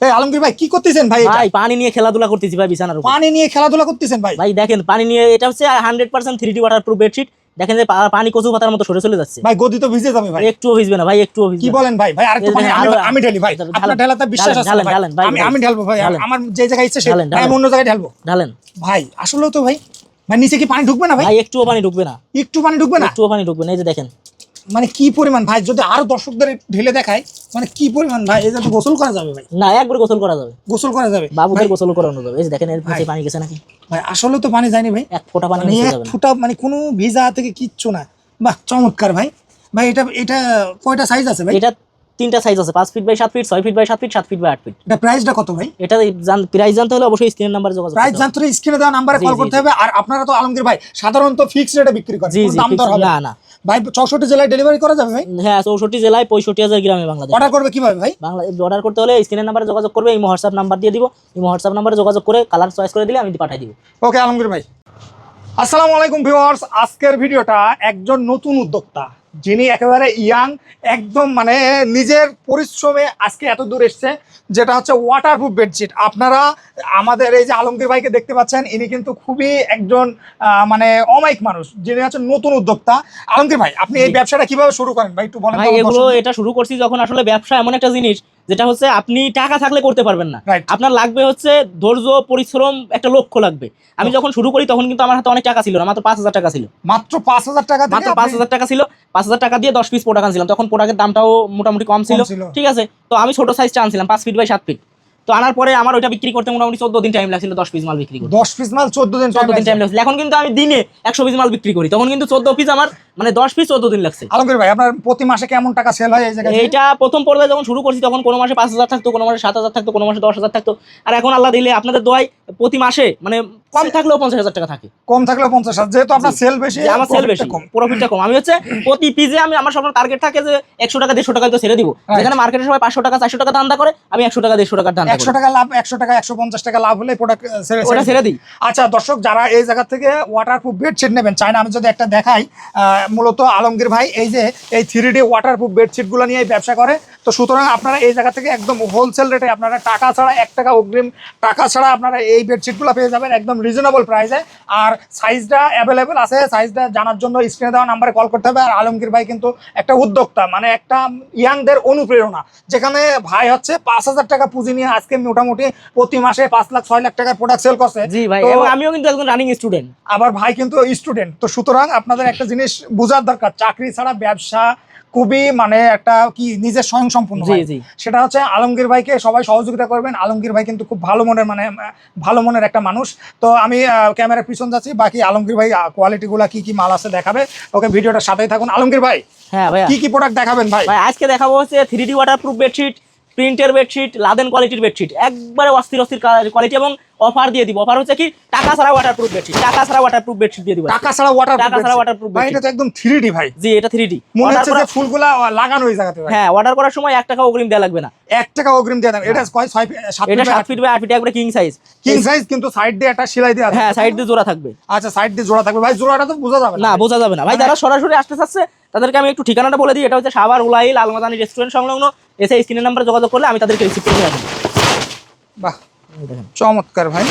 এই আলমগীর ভাই কি করতেছেন ভাই ভাই পানি নিয়ে খেলাধুলা করতেছি ভাই বিছানার উপর। পানি নিয়ে খেলাধুলা করতেছেন ভাই? ভাই দেখেন পানি নিয়ে এটা হচ্ছে hundred percent three D water proof bedsheet দেখেন যে পানি কচু পাতার মতো সরে চলে যাচ্ছে। ভাই গদি তো ভিজে যাবে ভাই। একটুও ভিজবে না ভাই একটুও ভিজবে কি বলেন ভাই? ভাই আরেকটু পানি আমি ঢালি ভাই। আপনার ঢালাতে বিশ্বাস আছে ভাই। আমি আমি ঢালবো ভাই আমার যে জায়গায় ইচ্ছে সে আমি অন্য জায়গায় ঢালবো। ঢালেন। ভাই আসলেও তো ভাই ভাই নিচে কি পানি ঢুকবে না ভাই? ভাই একটুও পানি ঢুকবে না। একটু পানি ঢুকবে না? একটুও পানি ঢুকবে না এই যে দেখেন। মানে কি পরিমাণ? ভাই যদি আরও দর্শকদের ঢেলে দেখায় মানে কি পরিমাণ ভাই? যে তো গোসল করা যাবে ভাই। না একবার গোসল করা যাবে। গোসল করা যাবে? বাবুদের ভাই, গোসল করানো যাবে। এই যে দেখেন এর নিচে পানি গেছে নাকি? ভাই আসলে তো পানি যায়নি ভাই। এক ফোঁটা পানি মানে নিচে যাবে ফুটা মানে কোনো ভিজা থেকে কিচ্ছু না। বাহ চমৎকার ভাই। ভাই এটা এটা কয়টা সাইজ আছে ভাই? এটা তিনটা সাইজ আছে পাঁচ ফিট বাই সাত ফিট ছয় ফিট বাই সাত ফিট সাত ফিট বাই আট ফিট এটা প্রাইসটা কত ভাই? এটা প্রাইস জানতে হলে অবশ্যই স্ক্রিন নাম্বার যোগাযোগ প্রাইস। জানতে স্ক্রিনে দেওয়া নাম্বারে কল করতে হবে। আর আপনারা তো আলমগীর ভাই সাধারণত ফিক্সড রেটে বিক্রি করেন। দাম দর হবে না না। ভাই চৌষট্টি জেলায় ডেলিভারি করা যাবে ভাই? হ্যাঁ চৌষট্টি জেলায় পঁয়ষট্টি হাজার গ্রামে বাংলাদেশ। অর্ডার করবে কীভাবে ভাই? বাংলা অর্ডার করতে হলে স্ক্রিনের নাম্বারে যোগাযোগ করবে এই হোয়াটসঅ্যাপ নাম্বার দিয়ে দিব। এই হোয়াটসঅ্যাপ নাম্বারে যোগাযোগ করে কালার চয়েস করে দিলে আমি পাঠিয়ে দিব। ওকে আলমগীর ভাই। আসসালামু আলাইকুম ভিউয়ার্স আজকের ভিডিওটা একজন নতুন উদ্যোক্তা। যিনি একেবারে ইয়াং একদম মানে নিজের পরিশ্রমে আজকে এত দূর এসছে যেটা হচ্ছে ওয়াটারপ্রুফ বেডশিট আপনারা আমাদের এই যে আলমগীর ভাইকে দেখতে পাচ্ছেন ইনি কিন্তু খুবই একজন আহ, মানে অমায়িক মানুষ যিনি হচ্ছে নতুন উদ্যোক্তা। আলমগীর ভাই আপনি এই ব্যবসাটা কীভাবে শুরু করেন? ভাই একটু বলেন ভাই এগুলো এটা শুরু করছি যখন আসলে ব্যবসা এমন একটা জিনিস যেটা হচ্ছে আপনি টাকা থাকলে করতে পারবেন না। আপনার লাগবে হচ্ছে ধৈর্য পরিশ্রম একটা লক্ষ্য লাগবে। আমি যখন শুরু করি তখন কিন্তু আমার হাতে অনেক টাকা ছিল না মাত্র পাঁচ হাজার টাকা ছিল। মাত্র পাঁচ হাজার টাকা মাত্র পাঁচ হাজার টাকা ছিল পাঁচ হাজার টাকা দিয়ে দশ পিস প্রোডাক্ট আনছিলাম। তখন প্রোডাক্টের দামটাও মোটামুটি কম ছিল ছিল। ঠিক আছে? তো আমি ছোট সাইজটা আনছিলাম পাঁচ ফিট বাই সাত ফিট তো আনার পরে আমার ওইটা বিক্রি করতে মোটামুটি চোদ্দ দিন টাইম লাগছিল দশ পিস মাল বিক্রি করতে। দশ পিস মাল চোদ্দ দিন চোদ্দ দিন টাইম লাগছিল। এখন কিন্তু আমি দিনে একশো পিস মাল বিক্রি করি। তখন কিন্তু চোদ্দ পিস আমার মানে দশ পিস চোদ্দ দিন লাগছে। আলমগীর ভাই আপনার প্রতি মাসে কেমন টাকা সেল হয় এই জায়গায় এইটা প্রথম পর্যায়ে যখন শুরু করছি তখন কোনো মাসে পাঁচ হাজার থাকতো কোনো মাসে সাত হাজার থাকতো কোনো মাসে দশ হাজার থাকতো। আর এখন আল্লাহ দিলে আপনাদের দোয়াই প্রতি মাসে মানে কম থাকলেও পঞ্চাশ হাজার টাকা থাকে। কম থাকলেও পঞ্চাশ হাজার যেহেতু আপনার। সেল বেশি আমার সেল বেশি কম। প্রফিটটা কম। আমি হচ্ছে প্রতি পিজে আমি আমার সব টার্গেট থাকে যে একশো টাকা দেড়শো টাকা তো ছেড়ে দিব। যেখানে মার্কেটে সবাই পাঁচশো টাকা চারশো টাকা ধান্দা করে আমি একশো টাকা দেড়শো টাকার ধান্দা একশো টাকা লাভ একশো টাকা একশো পঞ্চাশ টাকা লাভ হলে প্রোডাক্ট ছেড়ে দিই। আচ্ছা দর্শক যারা এই জায়গা থেকে ওয়াটারপ্রুফ বেডশিট নেবেন চাই না আমি যদি একটা দেখাই মূলত আলমগীর ভাই এই যে এই থ্রি ডি ওয়াটারপ্রুফ বেডশিটগুলো নিয়ে ব্যবসা করে তো সুতরাং আপনারা এই জায়গা থেকে একদম হোলসেল রেটে আপনারা টাকা ছাড়া এক টাকা অগ্রিম টাকা ছাড়া আপনারা এই বেডশিটগুলো পেয়ে যাবেন একদম রিজনেবল প্রাইসে আর সাইজটা অ্যাভেলেবেল আছে সাইজটা জানার জন্য স্ক্রিনে দেওয়া নাম্বারে কল করতে হবে আর আলমগীর ভাই কিন্তু একটা উদ্যোক্তা মানে একটা ইয়াংদের অনুপ্রেরণা। যেখানে ভাই হচ্ছে পাঁচ হাজার টাকা পুঁজি নিয়ে আজকে মোটামুটি প্রতি মাসে পাঁচ লাখ ছয় লাখ টাকার প্রোডাক্ট সেল করছে। জি ভাই এবং আমিও কিন্তু একজন রানিং স্টুডেন্ট আবার ভাই কিন্তু স্টুডেন্ট তো সুতরাং আপনাদের একটা জিনিস বোঝার দরকার চাকরি ছাড়া ব্যবসা খুবই মানে একটা কি নিজের স্বয়ং সম্পূর্ণ ভাই। সেটা হচ্ছে আলমগীর ভাইকে সবাই সহযোগিতা করবেন। আলমগীর ভাই কিন্তু খুব ভালো মনের মানে ভালো মনের একটা মানুষ। তো আমি ক্যামেরার পিছন যাচ্ছি বাকি আলমগীর ভাই কোয়ালিটি গুলা কি কি মাল আছে দেখাবে। ওকে ভিডিওটা সাথেই থাকুন। আলমগীর ভাই হ্যাঁ ভাইয়া। কি কি প্রোডাক্ট দেখাবেন ভাই? ভাই আজকে দেখাবো হচ্ছে three D water proof bedsheet প্রিন্টের বেডশিট লাদেন কোয়ালিটির বেডশিট একবারে অস্থির অস্থির কোয়ালিটি এবং অফার দিয়ে দিব। অফার হচ্ছে কি টাকা ছাড়া ওয়াটার প্রুফ বেডশিট টাকা ছাড়া ওয়াটার প্রুফ বেডশিট দিয়ে দিব। টাকা ছাড়া ওয়াটার টাকা ছাড়া waterproof ভাই এটা তো একদম থ্রি ডি ভাই। জি এটা থ্রি ডি মনে হচ্ছে যে ফুলগুলা লাগানো ওই জায়গাতে ভাই। হ্যাঁ অর্ডার করার সময় এক টাকা অগ্রিম দেয়া লাগবে না। এক টাকা অগ্রিম দিয়ে দেন এটা কয় ছয় ফি- সাত এটা ফিট সাত ফিট বাই আট ফিট একবারে কিং সাইজ কিং সাইজ কিন্তু সাইড দিয়ে একটা সেলাই দেওয়া আছে। হ্যাঁ সাইড দিয়ে জোড়া থাকবে। আচ্ছা সাইড দিয়ে জোড়া থাকবে। ভাই জোড়াটা তো বোঝা যাবে না। বোঝা যাবে না। ভাই যারা সরাসরি আসতে চাচ্ছে তাদেরকে আমি একটু ঠিকানাটা বলে দিই। এটা হচ্ছে সাভার উলাইল আলমাদানি রেস্টুরেন্ট সংলগ্ন এসে স্ক্রিনের নাম্বারে যোগাযোগ করলে আমি তাদেরকে রিসিভ করে রাখব বাহ চমৎকার ভাই।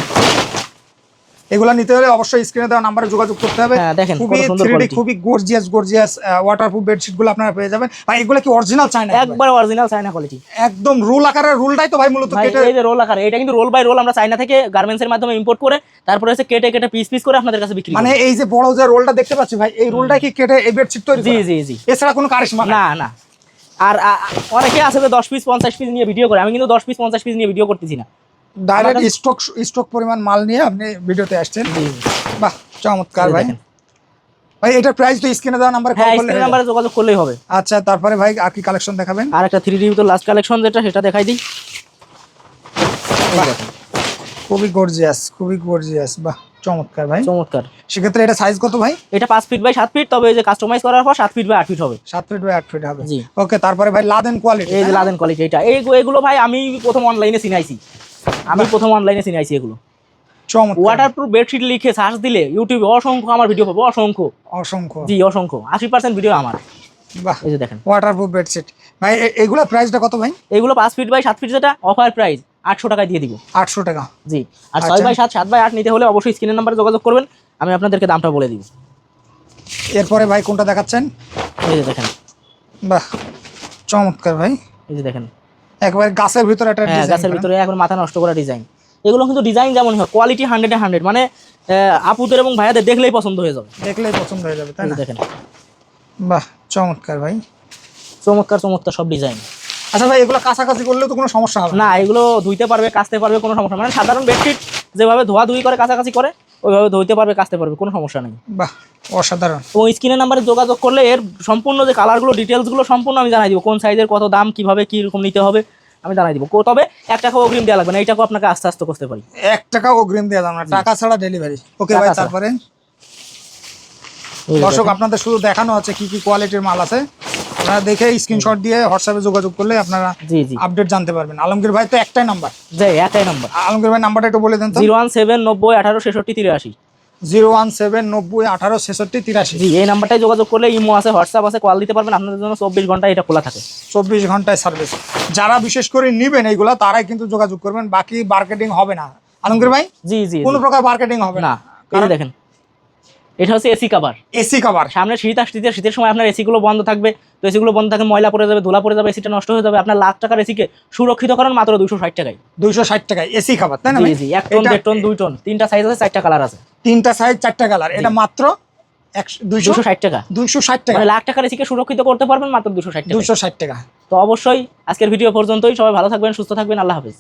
এগুলা নিতে হলে অবশ্যই স্ক্রিনে দেওয়া নাম্বারে যোগাযোগ করতে হবে। হ্যাঁ, খুবই কত সুন্দর থ্রি quality। খুবই গর্জিয়াস গর্জিয়াস ওয়াটারপ্রুফ বেডশিটগুলো আপনারা পেয়ে যাবেন। ভাই এগুলো কি অরিজিনাল চাই না একবার অরিজিনাল চায়না কোয়ালিটি একদম রোল আকারের রুলটাই তো ভাই মূলত কেটে এই যে রোল আকার এটা কিন্তু রোল বাই রোল আমরা চায়না থেকে গার্মেন্টস এর মাধ্যমে ইম্পোর্ট করে তারপরে হচ্ছে কেটে কেটে পিস পিস করে আপনাদের কাছে বিক্রি মানে এই যে বড় যে রোলটা দেখতে পাচ্ছি ভাই এই রোলটা কি কেটে এই বেডশিট তৈরি জি জি জি। এছাড়া কোনো কারিশমা না না। আর অনেকে আছে যে দশ পিস পঞ্চাশ পিস নিয়ে ভিডিও করে। আমি কিন্তু দশ পিস পঞ্চাশ পিস নিয়ে ভিডিও করতেছি না। ডাইরেক্ট স্টক স্টক পরিমাণ মাল নিয়ে আপনি ভিডিওতে আসছেন। বাহ চমৎকার ভাই। ভাই এটার প্রাইস তো স্ক্রিনে দেওয়া নাম্বারে কল করলে নাম্বারে যোগাযোগ করলেই হবে। আচ্ছা তারপরে ভাই আর কি কালেকশন দেখাবেন? আর একটা থ্রি ডি তো লাস্ট কালেকশন যেটা সেটা দেখাই দিই। খুবই গর্জিয়াস খুবই গর্জিয়াস বাহ। চমৎকার ভাই। চমৎকার। সেক্ষেত্রে এটা সাইজ কত ভাই? এটা পাঁচ ফিট বাই সাত ফিট তবে এই যে কাস্টমাইজ করার পর সাত ফিট বাই আট ফিট হবে। সাত ফিট বাই আট ফিট হবে। জি। ওকে তারপরে ভাই লাদেন কোয়ালিটি এই যে লাদেন কোয়ালিটি এটা। এই এগুলো ভাই আমি প্রথম অনলাইনে চিনাইছি। আমি প্রথম অনলাইনে চিনাইছি এগুলো। চমৎকার। ওয়াটার প্রুফ বেডশিট লিখে সার্চ দিলে ইউটিউবে অসংখ্য আমার ভিডিও পাবো অসংখ্য। অসংখ্য। জি অসংখ্য। আশি পার্সেন্ট ভিডিও আমার। বাহ। এই যে দেখেন। ওয়াটারপ্রুফ বেডশিট ভাই এগুলা প্রাইসটা কত ভাই? এগুলো পাঁচ ফিট বাই সাত ফিট যেটা অফার প্রাইস আটশো টাকায় দিয়ে দিব। আটশো টাকা। জি। আর আচ্ছা। ছয় বাই সাত সাত বাই আট নিতে হলে অবশ্যই স্ক্রিনের নাম্বারে যোগাযোগ করবেন। আমি আপনাদেরকে দামটা বলে দিব। এরপরে ভাই কোনটা দেখাচ্ছেন? এই যে দেখেন। বাহ চমৎকার ভাই। এই যে দেখেন। একবার গাছের ভিতরে একটা হ্যাঁ গাছের ভিতরে একবার মাথা নষ্ট করা ডিজাইন এগুলো কিন্তু ডিজাইন যেমন হয় কোয়ালিটি হান্ড্রেডে হান্ড্রেড মানে আপুদের এবং ভাইয়াদের দেখলেই পছন্দ হয়ে যাবে। দেখলেই পছন্দ হয়ে যাবে তাই না? দেখেন। বাহ চমৎকার ভাই। চমৎকার চমৎকার সব ডিজাইন আচ্ছা ভাই এগুলো কাছাকাছি করলেও তো কোনো সমস্যা হবে না। এগুলো ধুইতে পারবে কাচতে পারবে কোনো সমস্যা মানে সাধারণ বেডশিট যেভাবে ধোয়া ধুই করে কাছাকাছি করে ওইভাবে ধুইতে পারবে কাচতে পারবে কোনো সমস্যা নেই। বাহ অসাধারণ। এবং স্ক্রিনের নাম্বারে যোগাযোগ করলে এর সম্পূর্ণ যে কালারগুলো ডিটেলসগুলো সম্পূর্ণ আমি জানাই দিব। কোন সাইজের কত দাম কীভাবে কি রকম নিতে হবে আমি জানাই দিব। তবে এক টাকা অগ্রিম দেওয়া লাগবে না এইটাকেও আপনাকে আস্তে আস্তে করতে পারি। এক টাকা অগ্রিম দেওয়া দাম না টাকা ছাড়া ডেলিভারি ওকে ভাই তারপরে? দর্শক আপনাদের শুধু দেখানো আছে কি কি কোয়ালিটির মাল আছে। আপনারা দেখে স্ক্রিনশট দিয়ে হোয়াটসঅ্যাপে যোগাযোগ করলে আপনারা জি জি। আপডেট জানতে পারবেন। আলমগীর ভাই তো একটাই নাম্বার যাই একটাই নাম্বার আলমগীর ভাই নাম্বারটা একটু বলে দেন তো। জিরো ওয়ান সেভেন নব্বই আঠারো ছেষট্টি তিরাশি। জিরো ওয়ান সেভেন নব্বই আঠারো ছেষট্টি তিরাশি। জি এই নাম্বারটাই যোগাযোগ করলে ইমো আছে হোয়াটসঅ্যাপ আছে কল দিতে পারবেন। আপনাদের জন্য চব্বিশ ঘণ্টা এটা খোলা থাকে। চব্বিশ ঘন্টায় সার্ভিস যারা বিশেষ করে নিবেন এইগুলা তারাই কিন্তু যোগাযোগ করবেন। বাকি মার্কেটিং হবে না। আলমগীর ভাই জি জি কোনো প্রকার মার্কেটিং হবে না। দেখেন। এটা হচ্ছে এসি কাভার এসি কভার সামনে শীত আসতে শীতের সময় আপনার এসিগুলো বন্ধ থাকবে। তো এসিগুলো বন্ধ থাকবে ময়লা পড়ে যাবে ধুলা পড়ে যাবে এসিটা নষ্ট হয়ে যাবে। আপনার লাখ টাকার এসিকে সুরক্ষিত করেন মাত্র দুশো ষাট টাকায়। দুইশো ষাট টাকায় এসি খাবার তাই না জি এক টন দেড় টন দুই টন তিনটা সাইজ আছে চারটা কালার আছে। তিনটা সাইজ চারটা কালার এটা মাত্র দুইশো ষাট টাকা। দুইশো ষাট টাকা। মানে লাখ টাকার এসিকে সুরক্ষিত করতে পারবেন মাত্র দুশো ষাট টাকা দুইশো ষাট টাকা। তো অবশ্যই আজকের ভিডিও পর্যন্তই। সবাই ভালো থাকবেন সুস্থ থাকবেন। আল্লাহ হাফিজ।